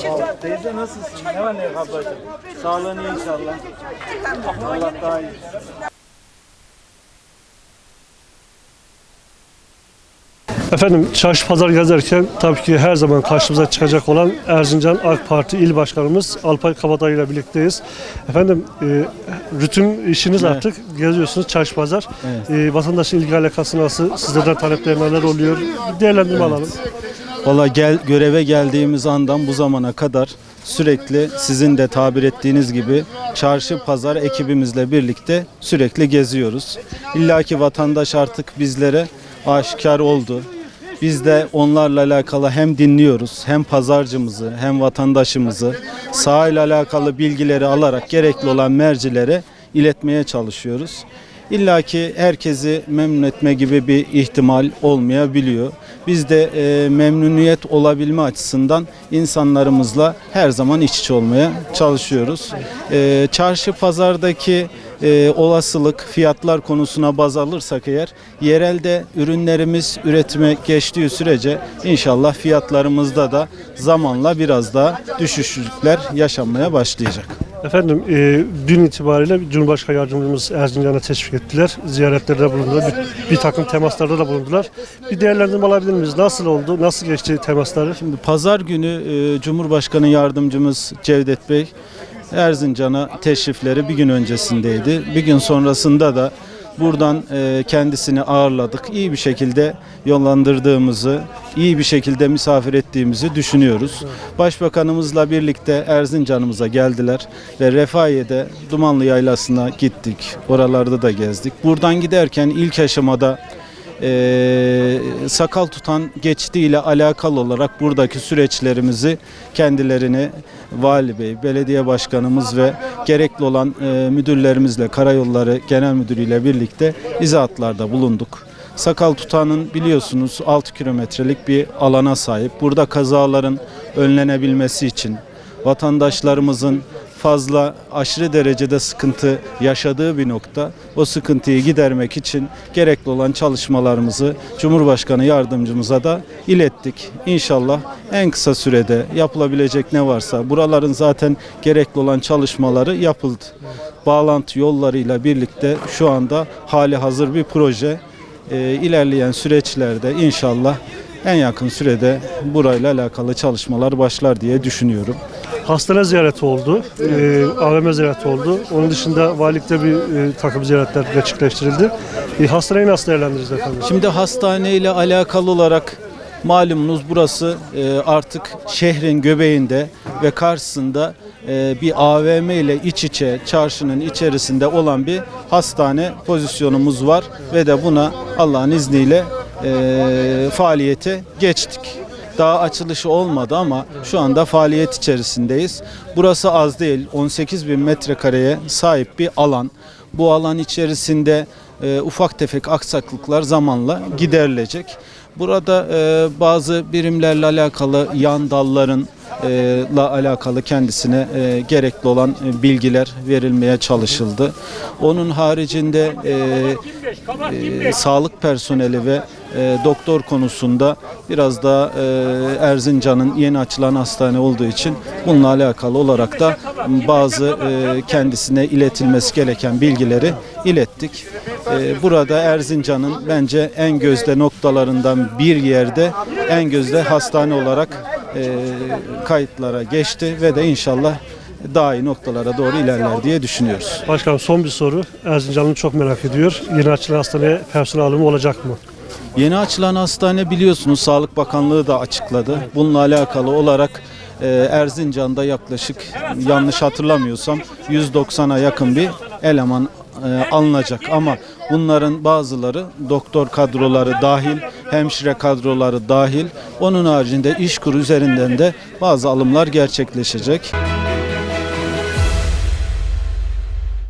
Teyze nasılsın? Ne var ne yok ablacığım? Sağlığın iyi inşallah. Allah daha iyi. Efendim çarşı pazar gezerken tabii ki her zaman karşımıza çıkacak olan Erzincan AK Parti İl Başkanımız Alpay Kabadayı ile birlikteyiz. Efendim e, rutin işiniz artık geziyorsunuz çarşı pazar. E, vatandaşın ilgi alakası nasıl? Sizlerden talepler neler oluyor? Bir değerlendirme alalım. Valla gel, göreve geldiğimiz andan bu zamana kadar sürekli sizin de tabir ettiğiniz gibi çarşı pazar ekibimizle birlikte sürekli geziyoruz. İlla ki vatandaş artık bizlere aşikar oldu. Biz de onlarla alakalı hem dinliyoruz hem pazarcımızı hem vatandaşımızı sahayla alakalı bilgileri alarak gerekli olan mercilere iletmeye çalışıyoruz. İlla ki herkesi memnun etme gibi bir ihtimal olmayabiliyor. Biz de e, memnuniyet olabilme açısından insanlarımızla her zaman iç içe olmaya çalışıyoruz. E, çarşı pazardaki e, olasılık fiyatlar konusuna baz alırsak eğer yerelde ürünlerimiz üretime geçtiği sürece inşallah fiyatlarımızda da zamanla biraz daha düşüşlükler yaşanmaya başlayacak. Efendim e, dün itibariyle Cumhurbaşkanı Yardımcımız Erzincan'a teşvik ettiler. Ziyaretlerde bulundular. Bir, bir takım temaslarda da bulundular. Bir değerlendirme alabilir miyiz? Nasıl oldu? Nasıl geçti temasları? Şimdi pazar günü e, Cumhurbaşkanı Yardımcımız Cevdet Bey Erzincan'a teşrifleri bir gün öncesindeydi. Bir gün sonrasında da buradan e, kendisini ağırladık. İyi bir şekilde yollandırdığımızı, iyi bir şekilde misafir ettiğimizi düşünüyoruz. Başbakanımızla birlikte Erzincan'ımıza geldiler ve Refahiye'de Dumanlı Yaylası'na gittik. Oralarda da gezdik. Buradan giderken ilk aşamada e, sakal tutan geçtiğiyle alakalı olarak buradaki süreçlerimizi kendilerine Vali Bey, Belediye Başkanımız ve gerekli olan e, müdürlerimizle, Karayolları Genel Müdürü ile birlikte izahatlarda bulunduk. Sakal tutanın biliyorsunuz 6 kilometrelik bir alana sahip. Burada kazaların önlenebilmesi için vatandaşlarımızın fazla aşırı derecede sıkıntı yaşadığı bir nokta. O sıkıntıyı gidermek için gerekli olan çalışmalarımızı Cumhurbaşkanı yardımcımıza da ilettik. İnşallah en kısa sürede yapılabilecek ne varsa buraların zaten gerekli olan çalışmaları yapıldı. Bağlantı yollarıyla birlikte şu anda hali hazır bir proje. Ee, ilerleyen süreçlerde inşallah en yakın sürede burayla alakalı çalışmalar başlar diye düşünüyorum. Hastane ziyareti oldu, e, AVM ziyareti oldu. Onun dışında valilikte bir e, takım ziyaretler gerçekleştirildi. E, hastaneyi nasıl değerlendiririz efendim? Şimdi hastane ile alakalı olarak malumunuz burası e, artık şehrin göbeğinde ve karşısında e, bir AVM ile iç içe çarşının içerisinde olan bir hastane pozisyonumuz var ve de buna Allah'ın izniyle e, faaliyete geçtik. Daha açılışı olmadı ama şu anda faaliyet içerisindeyiz. Burası az değil 18 bin metrekareye sahip bir alan. Bu alan içerisinde e, ufak tefek aksaklıklar zamanla giderilecek. Burada e, bazı birimlerle alakalı yan dalların e, la alakalı kendisine e, gerekli olan e, bilgiler verilmeye çalışıldı. Onun haricinde e, e, sağlık personeli ve e, doktor konusunda biraz daha e, Erzincan'ın yeni açılan hastane olduğu için bununla alakalı olarak da bazı e, kendisine iletilmesi gereken bilgileri ilettik. E, burada Erzincan'ın bence en gözde noktalarından bir yerde en gözde hastane olarak kayıtlara geçti ve de inşallah daha iyi noktalara doğru ilerler diye düşünüyoruz. Başkanım son bir soru. Erzincanlı çok merak ediyor. Yeni açılan hastaneye personel alımı olacak mı? Yeni açılan hastane biliyorsunuz Sağlık Bakanlığı da açıkladı. Bununla alakalı olarak e, Erzincan'da yaklaşık yanlış hatırlamıyorsam 190'a yakın bir eleman e, alınacak ama bunların bazıları doktor kadroları dahil, hemşire kadroları dahil. Onun haricinde iş kuru üzerinden de bazı alımlar gerçekleşecek.